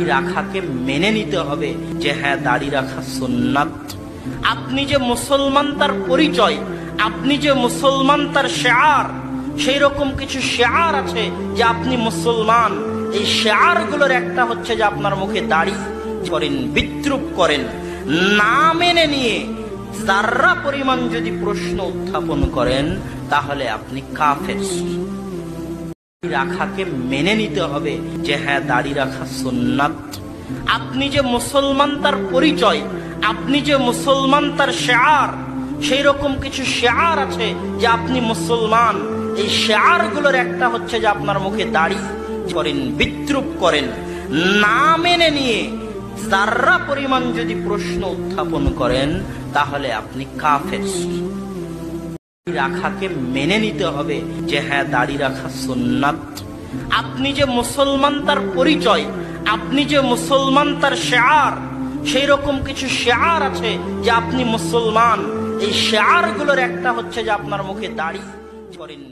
রাখাকে মেনে নিতে হবে যে হ্যাঁ দাড়ি রাখা সুন্নাত। আপনি যে মুসলমান তার পরিচয়, আপনি যে মুসলমান তার শেয়ার সেই রকম কিছু শেয়ার আছে যে আপনি মুসলমান। এই শেয়ারগুলোর একটা হচ্ছে যে আপনার মুখে দাড়ি করেন, বিদ্রুপ করেন, না মেনে নিয়ে যার্রা পরিমাণ যদি প্রশ্ন উত্থাপন করেন, তাহলে আপনি কাফের। রাখাকে মেনে নিতে হবে যে হ্যাঁ দাড়ি রাখা সুন্নাত। আপনি যে মুসলমান তার পরিচয়, আপনি যে মুসলমান তার শেয়ার, সেই রকম কিছু শেয়ার আছে যে আপনি মুসলমান। এই শেয়ারগুলোর একটা হচ্ছে যে আপনার মুখে দাড়ি করেন, বিদ্রুপ করেন, না মেনে নিয়ে যার্রা পরিমাণ যদি প্রশ্ন উত্থাপন করেন, তাহলে আপনি কাফের। রাখাকে মেনে নিতে হবে যে হ্যাঁ দাড়ি রাখা সোনাত আপনি যে মুসলমান তার পরিচয়, আপনি যে মুসলমান তার শেয়ার, সেই রকম কিছু শেয়ার আছে যে আপনি মুসলমান। এই শেয়ারগুলোর একটা হচ্ছে যে আপনার মুখে দাড়ি করেন